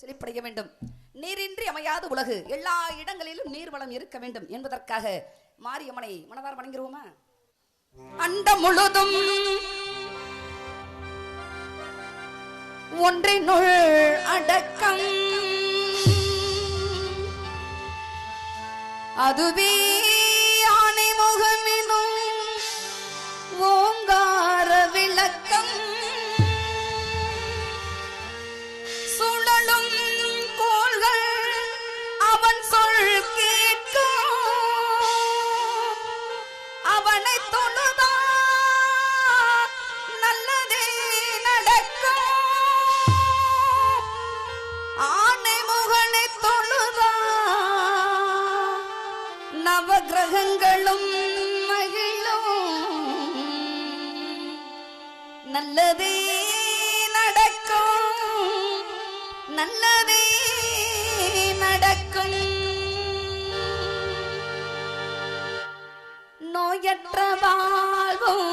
செழிப்படைய வேண்டும். நீரின்றி அமையாத உலகு. எல்லா இடங்களிலும் நீர்வளம் இருக்க வேண்டும் என்பதற்காக மாரியம்மனை மனதார வணங்கிருவோமா? அண்டம் முழுதும் ஒன்றினுள் அடக்கம். அதுவே நல்லதே நடக்கும். நோயற்ற வாழ்வும்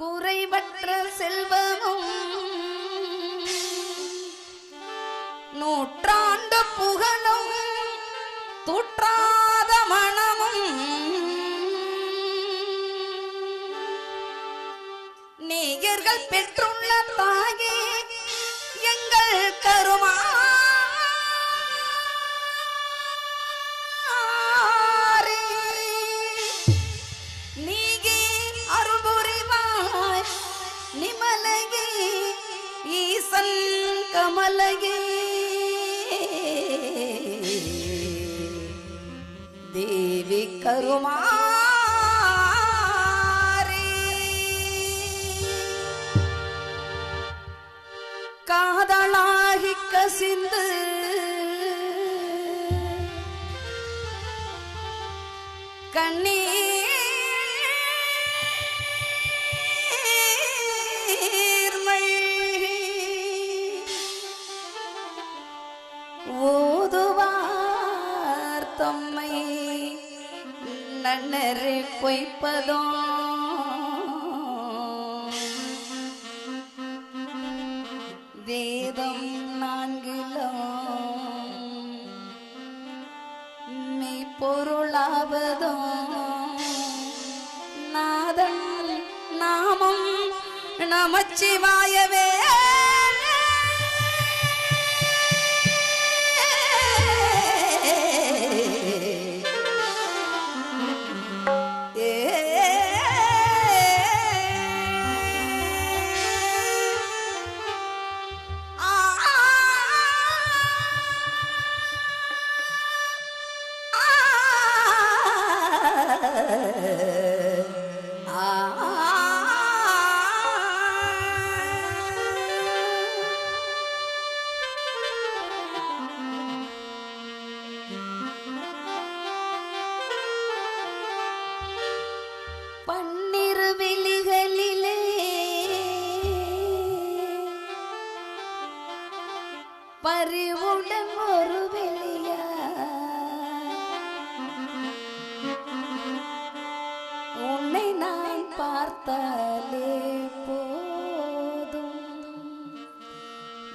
குறைவற்ற செல்வமும் தேவி கருமாரி காதலாகி கசிந்து கண்ணீர்மை ஓதுவார் தம்மை நன்னரை பொய்ப்பதோ? வேதம் நான்கிலோ மெய் பொருளாவதோ நாதன் நாமம் நமச்சிவாயவே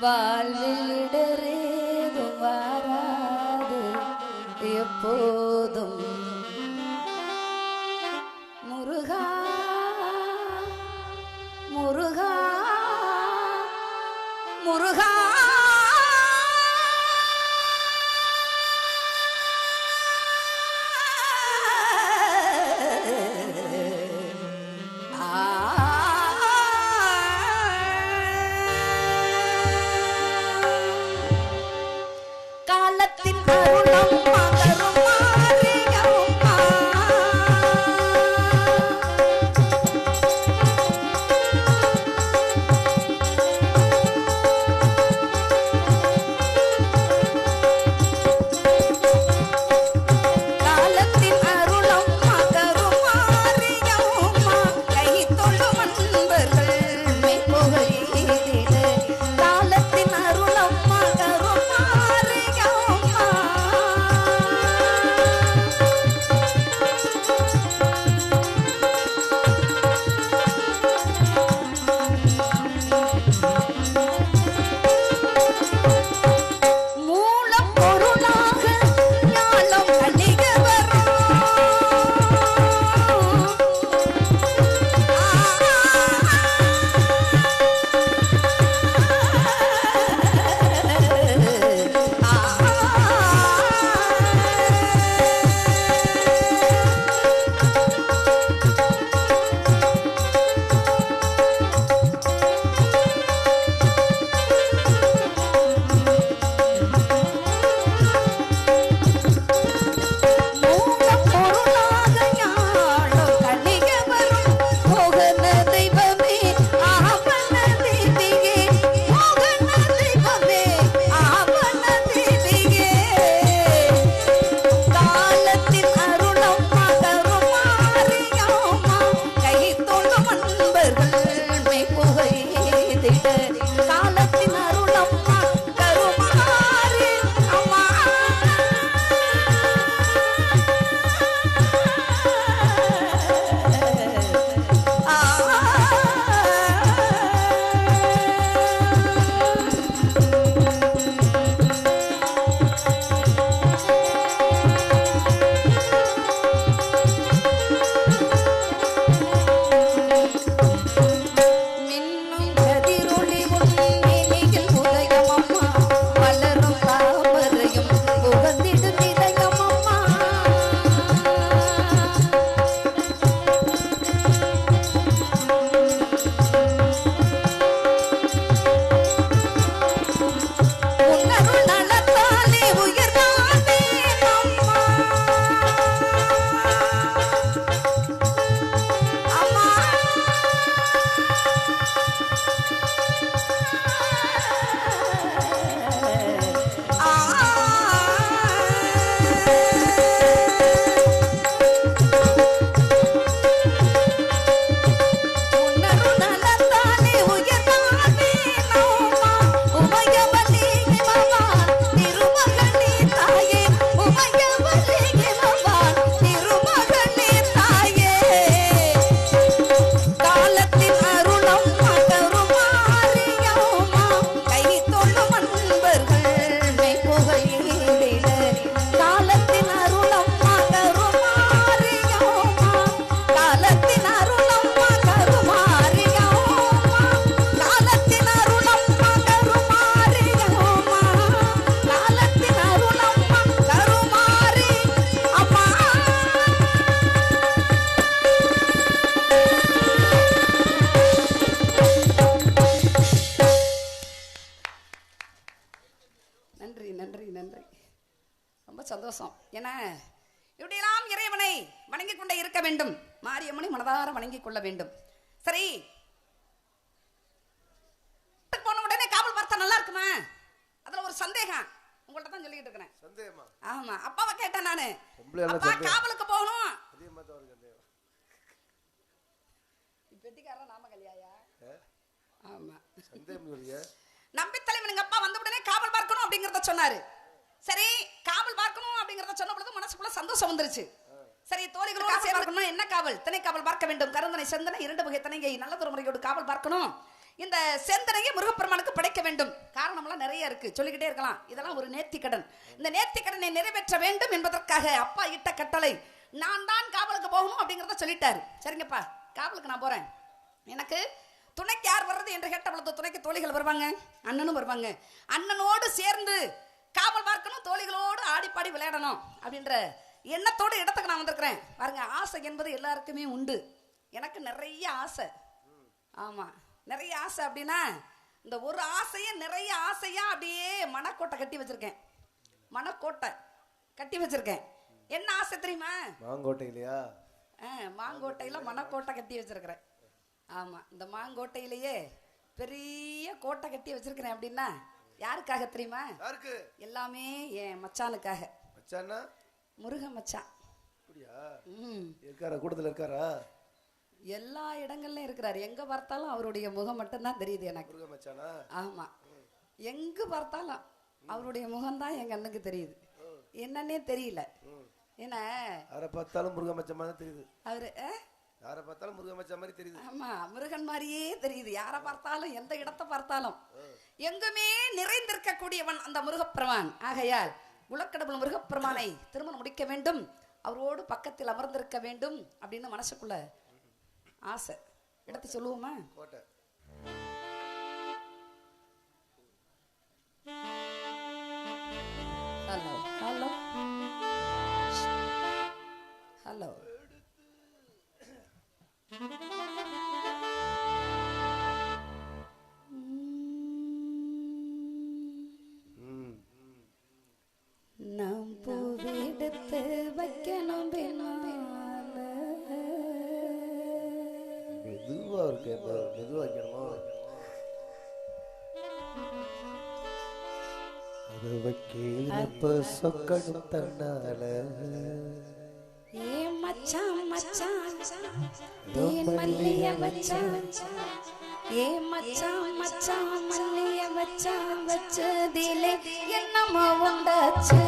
വാൽ വാൽവിലിടറേതും വാരാതെ എപ്പോ சந்தோஷம். ஏன்னா இப்படியெல்லாம் இறைவனை வணங்கி கொண்டே இருக்க வேண்டும். மாரியம்மனை மனதார வணங்கி கொள்ள வேண்டும். சரி. போன உடனே காவல் பார்த்தா நல்லா இருக்குமா? அதுல ஒரு சந்தேகம். உங்கள்ட்ட தான் சொல்லிட்டு இருக்கிறேன். சந்தேகமா? ஆமா. அப்பாவை கேட்டேன் நானு. அப்பா. காவலுக்கு போகணும். அதே மாதிரி தான் சந்தேகம். நாம கல்யாயா? ஆமா. சந்தேகம் நம்பித்தலைவன் எங்க அப்பா வந்த உடனே காவல் பார்க்கணும் அப்படிங்கறத சொன்னாரு. சரி காவல் பார்க்கணும் அப்படிங்கறத சொன்ன பொழுது மனசுக்குள்ள சந்தோஷம் வந்துருச்சு. சரி தோழிகளோட சேர்ந்து பார்க்கணும் என்ன காவல்? திணை காவல் பார்க்க வேண்டும். கருந்தனை செந்தனை இரண்டு வகை திணையை நல்லதொரு முறையோடு காவல் பார்க்கணும். இந்த செந்தனையை முருகப்பெருமானுக்கு படைக்க வேண்டும். காரணம்லாம் நிறைய இருக்கு. சொல்லிக்கிட்டே இருக்கலாம். இதெல்லாம் ஒரு நேர்த்தி கடன். இந்த நேர்த்தி கடனை நிறைவேற்ற வேண்டும் என்பதற்காக அப்பா இட்ட கட்டளை நான் தான் காவலுக்கு போகணும் அப்படிங்கறத சொல்லிட்டாரு. சரிங்கப்பா காவலுக்கு நான் போறேன். எனக்கு துணைக்கு யார் வர்றது என்று கேட்ட பொழுது துணைக்கு தோழிகள் வருவாங்க அண்ணனும் வருவாங்க. அண்ணனோடு சேர்ந்து காவல் பார்க்கணும் தோழிகளோடு ஆடி பாடி விளையாடணும் அப்படின்ற எண்ணத்தோடு இடத்துக்கு நான் வந்திருக்கிறேன். பாருங்க ஆசை என்பது எல்லாருக்குமே உண்டு. எனக்கு நிறைய ஆசை. ஆமா நிறைய ஆசை அப்படின்னா இந்த ஒரு ஆசையை நிறைய ஆசையா அப்படியே மனக்கோட்டை கட்டி வச்சிருக்கேன். மனக்கோட்டை கட்டி வச்சிருக்கேன். என்ன ஆசை தெரியுமா? மாங்கோட்டை இல்லையா ஆ, மாங்கோட்டையில மணக்கோட்டை கட்டி வச்சிருக்கிறேன். ஆமா இந்த மாங்கோட்டையிலேயே பெரிய கோட்டை கட்டி வச்சிருக்கிறேன் அப்படின்னா யாருக்காக தெரியுமா? யாருக்கு? எல்லாமே என் மச்சானுக்காக. மச்சான்னா? முருக மச்சான். அப்படியா? ம். இருக்காரா? கூட்டத்துல இருக்காரா? எல்லா இடங்கள்லயும் இருக்கிறாரு. எங்க பார்த்தாலும் அவருடைய முகம் மட்டும்தான் தெரியுது எனக்கு. முருக மச்சானா? ஆமா. எங்க பார்த்தாலும் அவருடைய முகம்தான் என் கண்ணுக்கு தெரியுது. என்னன்னே தெரியல. ஏன்னா யாரை பார்த்தாலும் முருக மச்சான் மாதிரி தான் தெரியுது. அவரு? யாரை பார்த்தாலும் முருக மச்சான் மாதிரி தெரியுது. ஆமா முருகன் மாதிரியே தெரியுது. யாரை பார்த்தாலும் எந்த இடத்தை பார்த்தாலும். எங்குமே நிறைந்திருக்கக்கூடியவன் அந்த முருகப்பெருமான். ஆகையால் உலக்கடவுள் முருகப்பெருமானை திருமணம் முடிக்க வேண்டும். அவரோடு பக்கத்தில் அமர்ந்திருக்க வேண்டும் அப்படின்னு மனசுக்குள்ள ஆசை. இடத்தை சொல்லுவோமா? கோட்டை நாம் பூவெடுத்து வைக்கணும். மெதுவா இருக்கு மெதுவா வைக்கணுமா அது வைக்கிறப்ப சொக்கணும் தன்னால மச்சான் மச்சான். தேன் மல்லிய வச்சான். ஏ மச்சான் மச்சான் மல்லிய வச்சான்? வச்சதிலே என்னமோ உண்டாச்சு.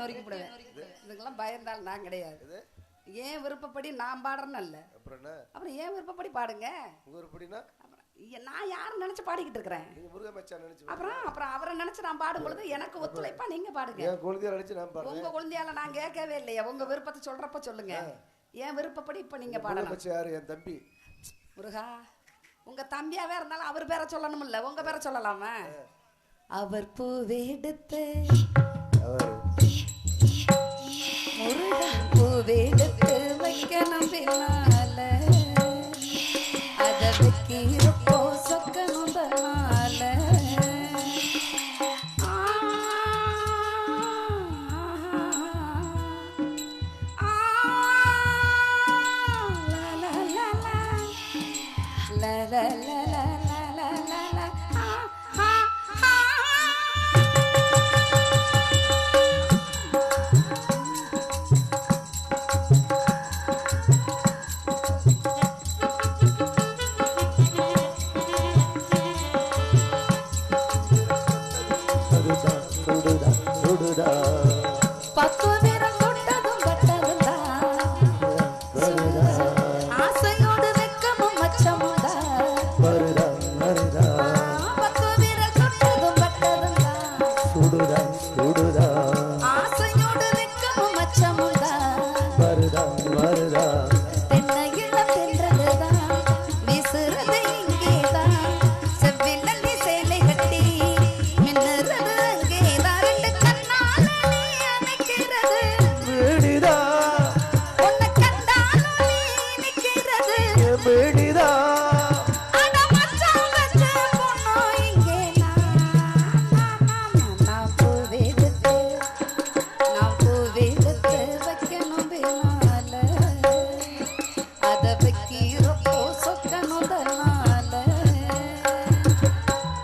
நொறுக்கி போடுவேன் இதுக்கெல்லாம் பயந்தால் நான் கிடையாது. ஏன் விருப்பப்படி நான் பாடுறேன்னு அல்ல. அப்புறம் ஏன் விருப்பப்படி பாடுங்க? உங்க நான் யாரும் நினைச்சு பாடிக்கிட்டு இருக்கிறேன்? அப்புறம் அப்புறம் அவரை நினைச்சு நான் பாடும் பொழுது எனக்கு ஒத்துழைப்பா நீங்க பாடுங்க. உங்க குழந்தையால நான் கேட்கவே இல்லையா. உங்க விருப்பத்தை சொல்றப்ப சொல்லுங்க. என் விருப்பப்படி இப்ப நீங்க பாடலாம்? என் தம்பி. முருகா உங்க தம்பியாவே இருந்தாலும் அவர் பேரை சொல்லணும் இல்ல உங்க பேரை சொல்லலாமா? அவர் பூவெடுத்து பூவெடுத்து வைக்கணும் பின்னால அத வைக்கிறப்போ சுடுதா சுடுதா